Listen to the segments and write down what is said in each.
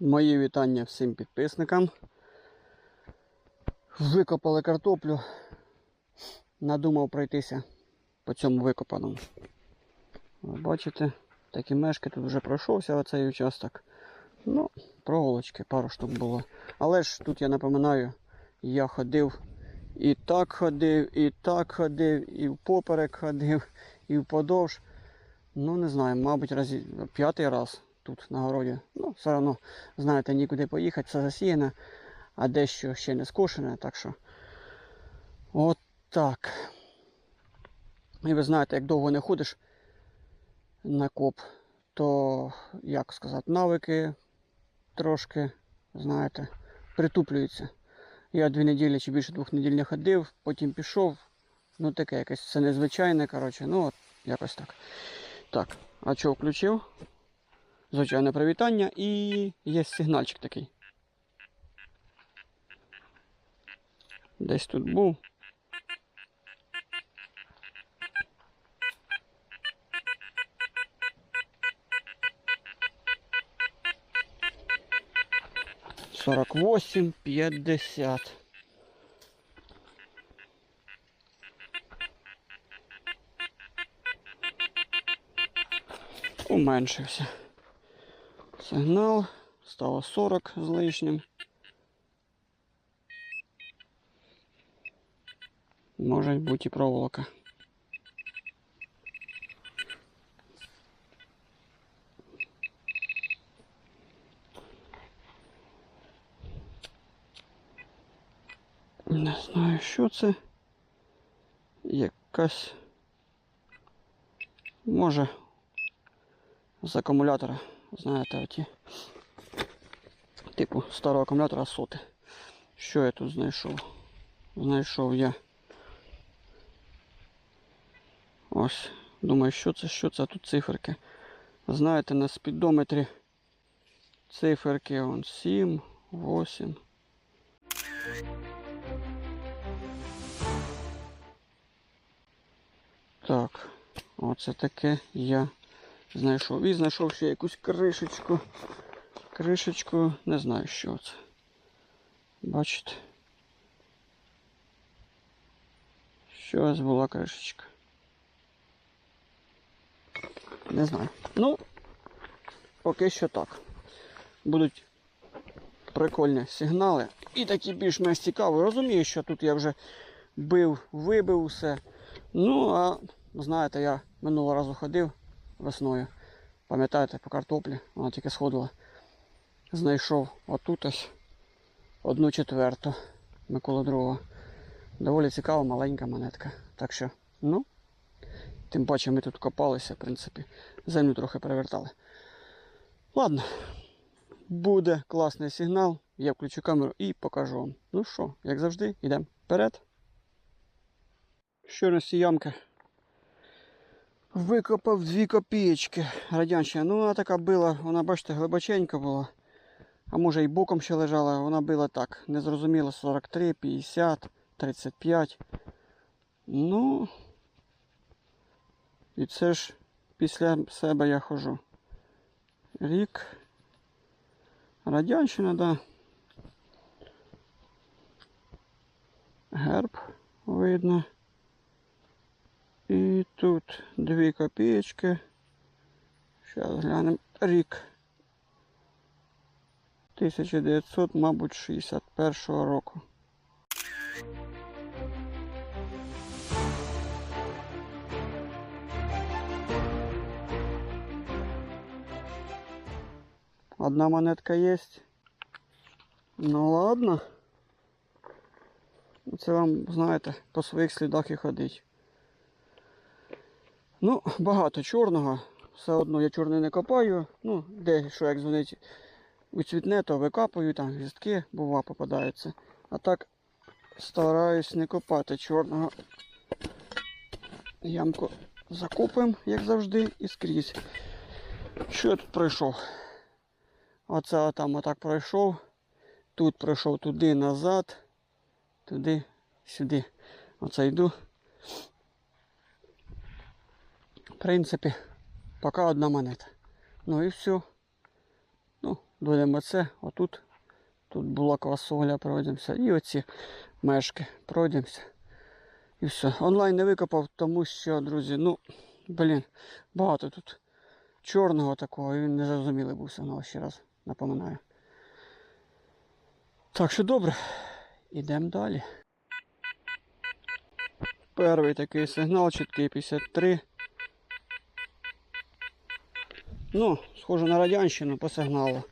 Мої вітання всім підписникам. Викопали картоплю. Надумав пройтися по цьому викопаному. Ви бачите, такі мешки тут вже пройшовся оцей участок. Ну, проволочки, пару штук було. Але ж тут я напоминаю, я ходив і так ходив, і так ходив, і впоперек ходив, і вподовж. Ну, не знаю, мабуть, разі п'ятий раз тут на городі. Ну, все одно, знаєте, нікуди поїхати, все засіяне, а дещо ще не скошене, так що. От так. І ви знаєте, як довго не ходиш на коп, то, як сказати, навики трошки, знаєте, притуплюються. Я дві неділі чи більше двох неділь не ходив, потім пішов. Ну таке якесь це незвичайне, коротше, ну от якось так. Так, а що включив? Звичайне привітання і є сигнальчик такий. Десь тут був. Сорок восемь, пятьдесят. Уменшився. Сигнал. Стало 40 з лишнім. Може бути і проволока. Не знаю, що це. Якась. Може. З акумулятора. Знаєте, оті. Типу старого акумулятора соти. Що я тут знайшов? Знайшов я. Ось. Думаю, що це, що це тут циферки. Знаєте, на спідометрі циферки вон 7, 8. Так, оце таке я знайшов. І знайшов ще якусь кришечку. Кришечку, не знаю, що це. Бачите? Щось була кришечка. Не знаю. Ну, поки що так. Будуть прикольні сигнали. І такі більш-менш цікаві. Розумію, що тут я вже бив, вибив усе. Ну, а знаєте, я минулого разу ходив весною. Пам'ятаєте, по картоплі, вона тільки сходила. Знайшов отут ось одну четверту Микола другого. Доволі цікава маленька монетка. Так що, ну, тим паче ми тут копалися, в принципі, землю трохи перевертали. Ладно, буде класний сигнал. Я включу камеру і покажу вам. Ну що, як завжди, йдемо вперед. Що на? Викопав дві копієчки радянщина. Ну, вона така била, вона, бачите, глибоченька була. А може і боком ще лежала, вона била так. Незрозуміло 43, 50, 35. Ну. І це ж після себе я хожу. Рік. Радянщина, да. Герб видно. І тут дві копієчки. Зараз глянемо рік. 1900, мабуть, 61 року. Одна монетка є. Ну ладно. Це вам, знаєте, по своїх слідах і ходить. Ну, багато чорного. Все одно я чорний не копаю. Ну, де що як дзвонить у цвітне, то викапую, там гвіздки, бува, попадаються. А так стараюсь не копати чорного. Ямку закопуємо, як завжди, і скрізь. Що я тут пройшов? Оце там отак пройшов. Тут пройшов туди назад, туди, сюди. Оце йду. В принципі, поки одна монета. Ну і все. Ну, Дойдемо це, отут. Тут була квасоля, пройдемося. І оці мешки пройдемося. І все. Онлайн не викопав, тому що, друзі, ну, блін, багато тут чорного такого, і він незрозумілий був сигнал ще раз, напоминаю. Так що добре, ідемо далі. Перший такий сигнал, чіткий 53. Ну, схоже на радянщину по сигналу.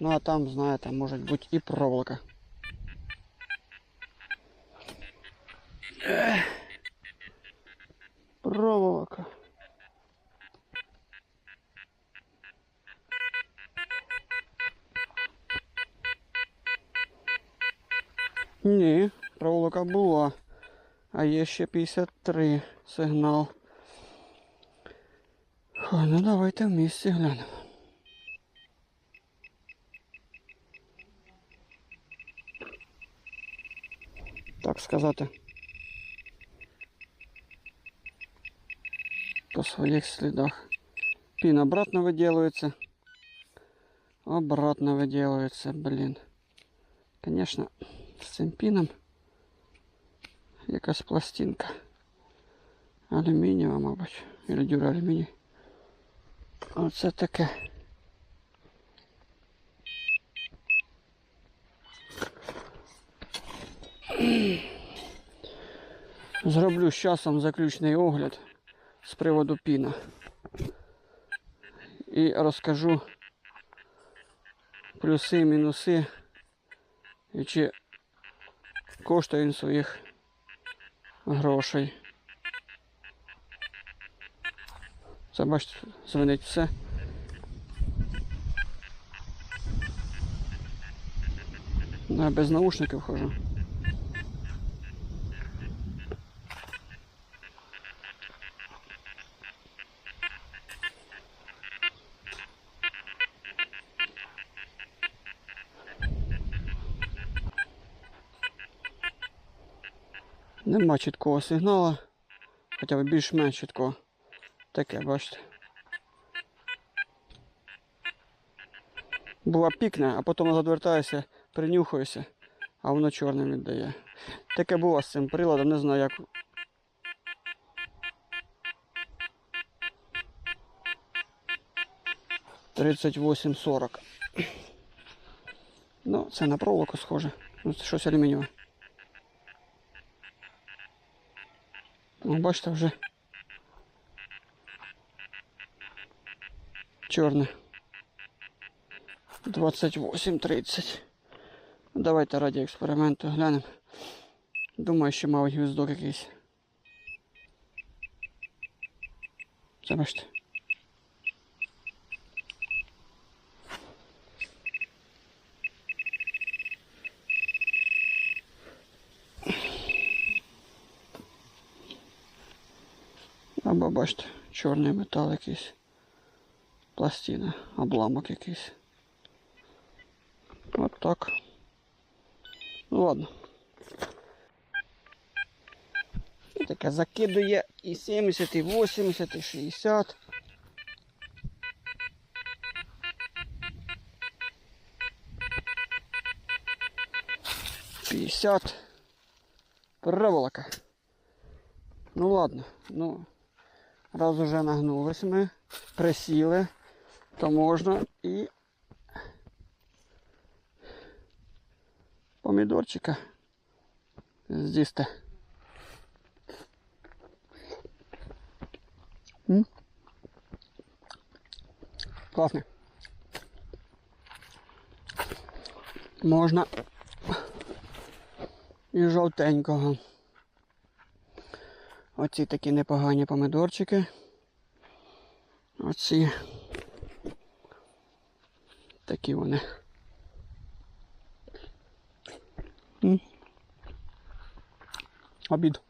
Ну а там, знаєте, може бути і проволока. Ех. Проволока. Ні, проволока була. А є ще 53 сигнал. О, ну давайте в місці глянемо. Так сказати. По своїх слідах. Пін обратно виділується. Обратно виділується, блін. Конечно, з цим піном якась пластинка. Алюмінієва, мабуть. Или дюралюміній. Оце таке. Зроблю з часом заключний огляд з приводу піна. І розкажу плюси мінуси. І чи коштує він своїх грошей. Це бачите, звенить все. Я без наушників хожу. Нема чіткого сигналу, хоча б більш-менш чіткого. Таке, бачите. Була пікне, а потім назад вертаюся, принюхуюся, а воно чорним віддає. Таке було з цим приладом, не знаю як. Тридцять восемь сорок. Ну, це на проволоку схоже. Ну, це щось алюмінієве. Ну, бачите, вже чорне. 28.30. Давайте раді експерименту глянемо. Думаю, що мабуть гвіздок якийсь. Це бачите. Або бачите, чорний метал якийсь. Пластина, обламок якийсь. От так. Ну ладно. І таке закидує і 70, і 80, і 60. П'ятдесят. Проволока. Ну ладно, ну раз уже нагнулись ми, присіли, то можна і помідорчика з'їсти. М? Класний. Можна і жовтенького. Оці такі непогані помидорчики. Оці такі вони. М. Обід.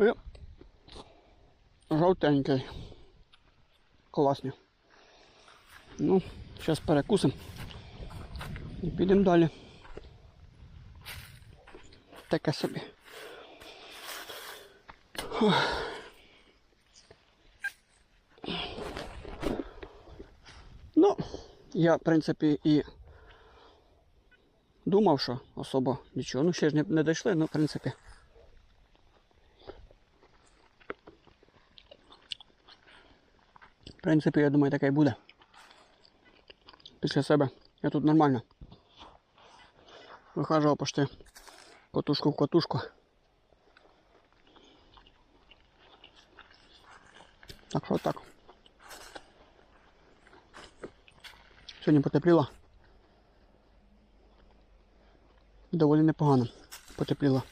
І жовтенький. Класні. Ну, зараз перекусимо. І підемо далі. Таке собі. Ну, я, в принципі, і думав, що особо нічого. Ну, ще ж не, не дійшли, ну, в принципі. В принципі, я думаю, таке і буде. Після себе. Я тут нормально. Вихажував почти котушку в котушку. Так що так. Сьогодні потепліло. Доволі непогано потепліло.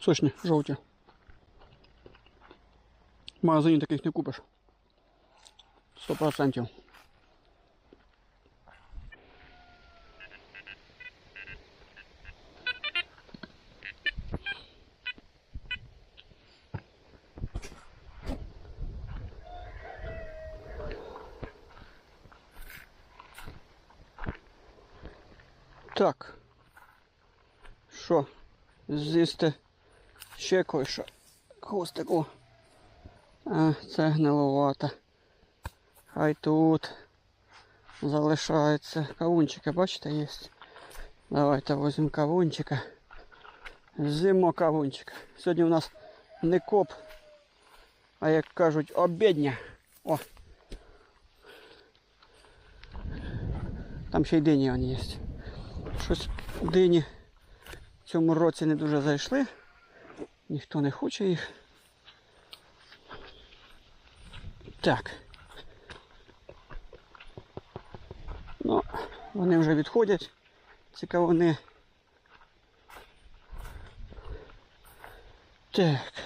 Сочні, жовті. В магазині таких не купиш. 100%. Так. Що? З'їсти ще кое-що. Хвостику. А, це гниловата. Хай тут залишається. Кавунчики, бачите, є. Давайте візьмемо кавунчика. Зимо кавунчика. Сьогодні у нас не коп, а як кажуть, обідня. О! Там ще й дині є. Щось дині в цьому році не дуже зайшли. Ніхто не хоче їх. Так. Ну, вони вже відходять. Цікаво вони. Так.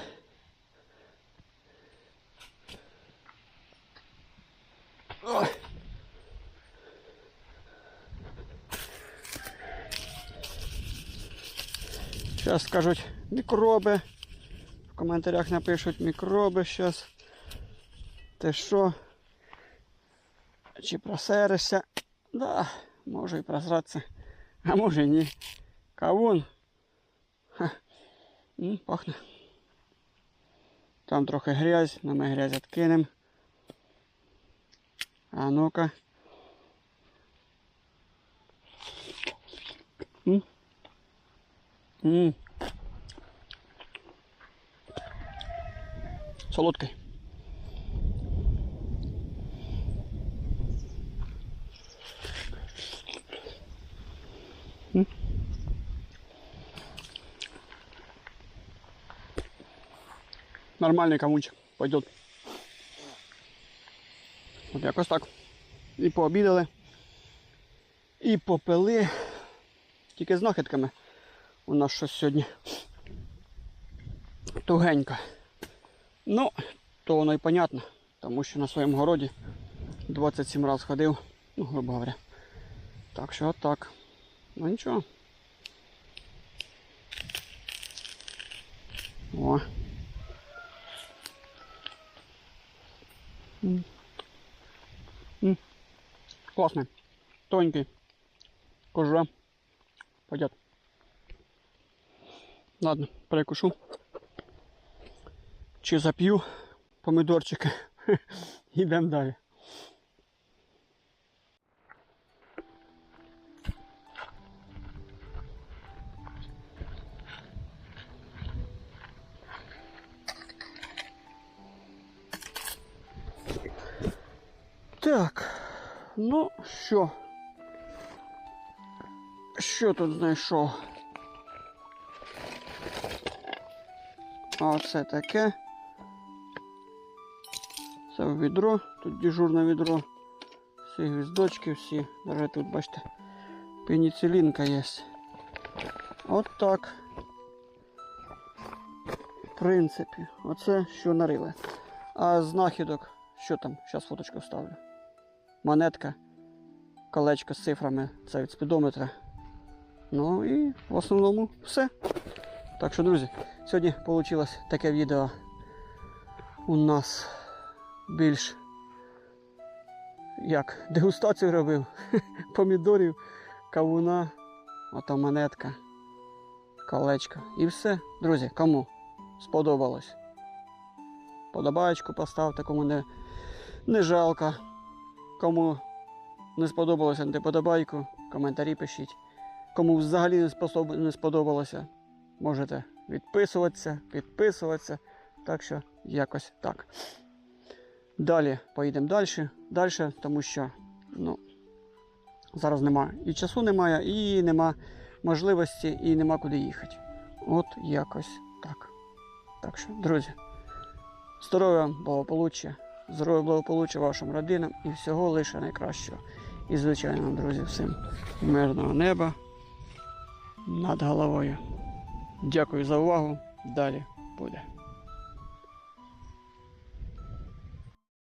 Зараз скажуть мікроби. В коментарях напишуть мікроби зараз. Ти що? Чи просерешся? Да, можу і просратися. А може ні. Кавун. Ха. Пахне. Там трохи грязь, на ми грязь відкинемо. А ну-ка. М? Солодкий. Нормальний кавунчик. Пойдет. От якось так. І пообідали. І попили. Тільки з знахідками. У нас щось сьогодні тугенько. Ну, то воно і понятно, тому що на своєму городі 27 разів ходив, ну, грубо говоря. Так що так. Ну нічого. О. М. Класний. Тоненький. Кожа. Пойдет. Ладно, перекушу. Чи зап'ю помидорчики. Йдемо далі. Так, ну що? Що тут знайшов? Оце таке. Це відро, тут дежурне відро. Всі гвіздочки, всі. Навіть тут, бачите, пеніцилінка є. От так. В принципі, оце що нарили. А знахідок, що там? Зараз фоточку вставлю. Монетка, колечко з цифрами, це від спідометра. Ну і в основному все. Так що, друзі, сьогодні вийшло таке відео у нас більш як дегустацію робив помідорів, кавуна, ото монетка. колечко. І все, друзі, кому сподобалось. Подобаєчку поставте, кому не, не жалко. Кому не сподобалося антиподобайку, коментарі пишіть. Кому взагалі не, способ... не сподобалося, можете відписуватися, підписуватися. Так що якось так. Далі поїдемо далі, далі, тому що ну, зараз немає і часу немає, і нема можливості, і нема куди їхати. От якось так. Так що, друзі, здоров'я, благополуччя, здоров'я, благополуччя вашим родинам і всього лише найкращого. І, звичайно, друзі, всім мирного неба над головою. Дякую за увагу. Далі буде.